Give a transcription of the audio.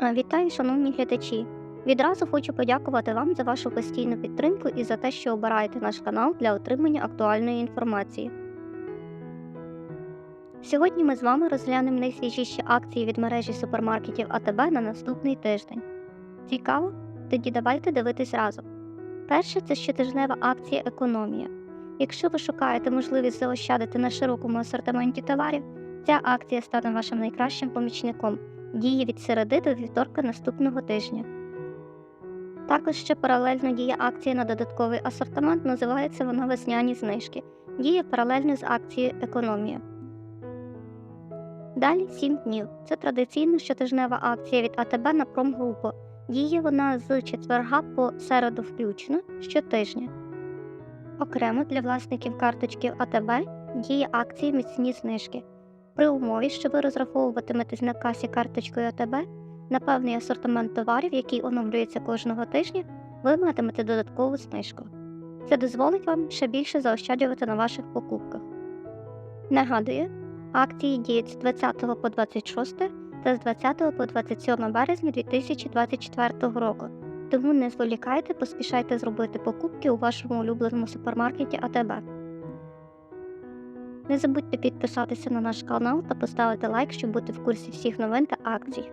Е, Вітаю, шановні глядачі! Відразу хочу подякувати вам за вашу постійну підтримку і за те, що обираєте наш канал для отримання актуальної інформації. Сьогодні ми з вами розглянемо найсвіжіші акції від мережі супермаркетів АТБ на наступний тиждень. Цікаво? Тоді давайте дивитись разом. Перше це щотижнева акція Економія. Якщо ви шукаєте можливість заощадити на широкому асортименті товарів, ця акція стане вашим найкращим помічником діє від середи до вівторка наступного тижня. Також ще паралельно діє акція на додатковий асортимент, називається вона весняні знижки. Діє паралельно з акцією Економія. Далі 7 днів. Це традиційна щотижнева акція від АТБ на промгрупу. Діє вона з четверга по середу включно щотижня. Окремо для власників карточків АТБ діє акція міцні знижки. При умові, що ви розраховуватиметесь на касі карточкою АТБ на певний асортимент товарів, який оновлюється кожного тижня, ви матимете додаткову знижку. Це дозволить вам ще більше заощаджувати на ваших покупках. Нагадую, акції діють з 20 по 26 та з 20 по 27 березня 2024 року. Тому не зволікайте, поспішайте зробити покупки у вашому улюбленому супермаркеті АТБ. Не забудьте підписатися на наш канал та поставити лайк, щоб бути в курсі всіх новин та акцій.